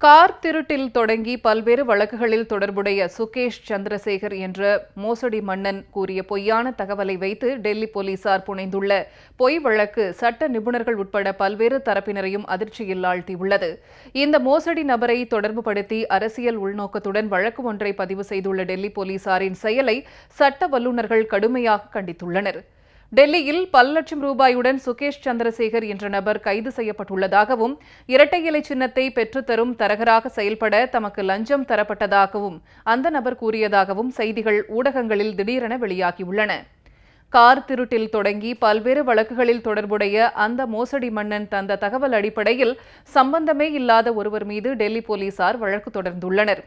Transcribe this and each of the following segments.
Car திருட்டில் தொடங்கி பல்வேறு வழக்குகளில் தொடர்புடைய சுகேஷ் சந்திரசேகர் என்ற மோசடி மன்னன் கூறிய பொய்யான தகவலை வைத்து டெல்லி போலீசார் புனைந்துள்ள பொய் வழக்கு சட்ட நிபுணர்கள் உட்பட பல்வேறு தரப்பினரையும் அதிர்ச்சியில் ஆழ்த்தியுள்ளது. இந்த மோசடி நபரை தொடர்புபடுத்தி அரசியல் உள்நோக்கத்துடன் வழக்கு ஒன்றை பதிவு செய்துள்ள டெல்லி போலீசாரின் செயலை சட்ட வல்லுநர்கள் கடுமையாக கண்டித்துள்ளனர். டெல்லியில் பல லட்சம் ரூபாயுடன் சுகேஷ் சந்திரசேகர் என்ற நபர் கைது செய்யப்பட்டுள்ளதாகவும் இரட்டை இலை சின்னத்தை பெற்றுத்தரும் தரகராக செயல்பட தமக்கு லஞ்சம் தரப்பட்டதாகவும் அந்த நபர் கூறியதாகவும் செய்திகள் ஊடகங்களில் திடீரென வெளியாகியுள்ளன. கார் திருட்டில் தொடங்கி பல்வேறு வழக்குகளில் தொடர்புடைய அந்த மோசடி மன்னன் தந்த தகவல் அடிப்படையில் சம்பந்தமே இல்லாத ஒருவர் மீது டெல்லி போலீசார் வழக்கு தொடர்ந்துள்ளனர்.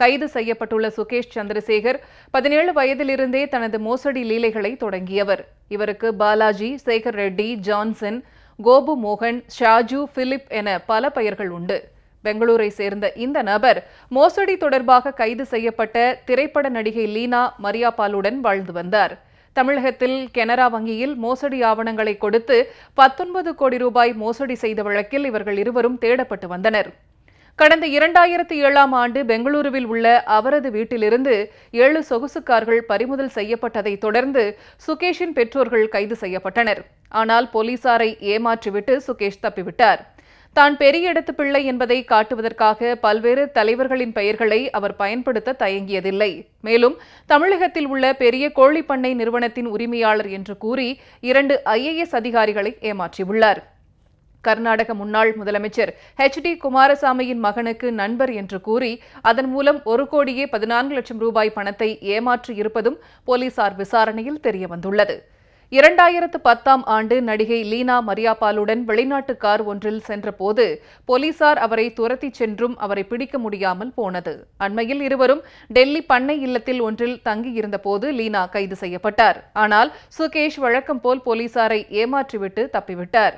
கைது செய்யப்பட்டுள்ள சுகேஷ் சந்திரசேகர் பதினேழு வயதிலிருந்தே தனது மோசடி லீலைகளை தொடங்கியவர். இவருக்கு பாலாஜி சேகர் ரெட்டி ஜான்சன் கோபு மோகன் ஷாஜு பிலிப் என பல பெயர்கள் உண்டு. பெங்களூரை சேர்ந்த இந்த நபர் மோசடி தொடர்பாக கைது செய்யப்பட்ட திரைப்பட நடிகை லீனா மரியாபாலுடன் வாழ்ந்து வந்தார். தமிழகத்தில் கெனரா வங்கியில் மோசடி ஆவணங்களை கொடுத்து பத்தொன்பது கோடி ரூபாய் மோசடி செய்த வழக்கில் இவர்கள் இருவரும் தேடப்பட்டு வந்தனர். கடந்த இரண்டாயிரத்தி ஏழாம் ஆண்டு பெங்களூருவில் உள்ள அவரது வீட்டிலிருந்து ஏழு சொகுசு கார்கள் பறிமுதல் செய்யப்பட்டதை தொடர்ந்து சுகேஷின் பெற்றோர்கள் கைது செய்யப்பட்டனர். ஆனால் போலீசாரை ஏமாற்றிவிட்டு சுகேஷ் தப்பிவிட்டார். தான் பெரிய இடத்து பிள்ளை என்பதை காட்டுவதற்காக பல்வேறு தலைவர்களின் பெயர்களை அவர் பயன்படுத்த தயங்கியதில்லை. மேலும் தமிழகத்தில் உள்ள பெரிய கோழிப்பண்ணை நிறுவனத்தின் உரிமையாளர் என்று கூறி இரண்டு ஐஏஎஸ் அதிகாரிகளை ஏமாற்றியுள்ளார். கர்நாடக முன்னாள் முதலமைச்சர் ஹெச் டி குமாரசாமியின் மகனுக்கு நண்பர் என்று கூறி அதன் மூலம் ஒரு கோடியே பதினான்கு லட்சம் ரூபாய் பணத்தை ஏமாற்றி இருப்பதும் போலீசார் விசாரணையில் தெரியவந்துள்ளது. இரண்டாயிரத்து பத்தாம் ஆண்டு நடிகை லீனா மரியாபாலுடன் வெளிநாட்டு கார் ஒன்றில் சென்றபோது போலீசார் அவரை துரத்தி சென்றும் அவரை பிடிக்க முடியாமல் போனது. அண்மையில் இருவரும் டெல்லி பண்ணை இல்லத்தில் ஒன்றில் தங்கியிருந்தபோது லீனா கைது செய்யப்பட்டார். ஆனால் சுகேஷ் வழக்கம் போல் போலீசாரை ஏமாற்றிவிட்டு தப்பிவிட்டார்.